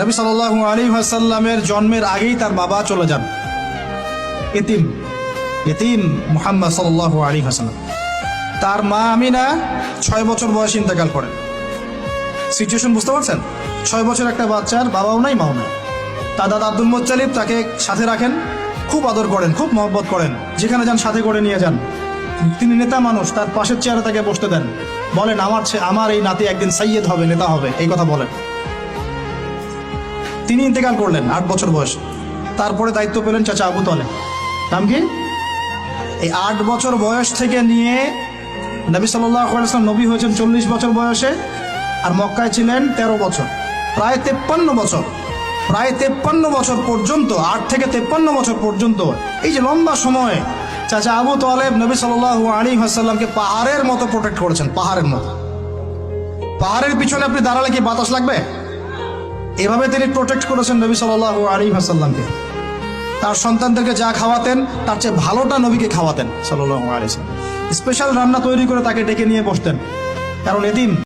নবী সাল আলী সাল্লামের জন্মের আগেই তার বাবা চলে যান। এতিম এতিম মুহাম্মদ সাল আলী হাসাল্লাম তার মা আমিনা ছয় বছর বয়সে ইন্তেকাল করেন। সিচুয়েশন বুঝতে পারছেন? ছয় বছর একটা বাচ্চার বাবাও নাই, মাও নাই। তার দাদা আব্দুল মোত্তালিব তাকে সাথে রাখেন, খুব আদর করেন, খুব মহব্বত করেন। যেখানে যান, সাথে করে নিয়ে যান। তিনি নেতা মানুষ, তার পাশের চেয়ারে তাকে বসতে দেন। বলেন, আমার আমার এই নাতি একদিন সাইয়েদ হবে, নেতা হবে। এই কথা বলেন। তিনি ইন্তেকাল করলেন, আট বছর বয়স। তারপরে দায়িত্ব পেলেন চাচা আবু তলে নাম কি? এই আট বছর বয়স থেকে নিয়ে নবী সাল্লাম নবী হয়েছেন চল্লিশ বছর বয়সে, আর মক্কায় ছিলেন ১৩ বছর। প্রায় তেপ্পান্ন বছর, প্রায় তেপ্পান্ন বছর পর্যন্ত, আট থেকে তেপ্পান্ন বছর পর্যন্ত, এই যে লম্বা সময় চাচা আবু তোয়ালেব নবী সাল আলী হাসাল্লামকে পাহাড়ের মতো প্রোটেক্ট করেছেন, পাহাড়ের মতো। পাহাড়ের পিছনে আপনি দাঁড়ালে কি বাতাস লাগবে? এভাবে তিনি প্রোটেক্ট করেছেন নবী সাল আলী হাসাল্লামকে তার সন্তানদেরকে যা খাওয়াতেন, তার চেয়ে ভালোটা নবীকে খাওয়াতেন সাল্লাহ আলী স্পেশাল রান্না তৈরি করে তাকে ডেকে নিয়ে বসতেন। কারণ এদিন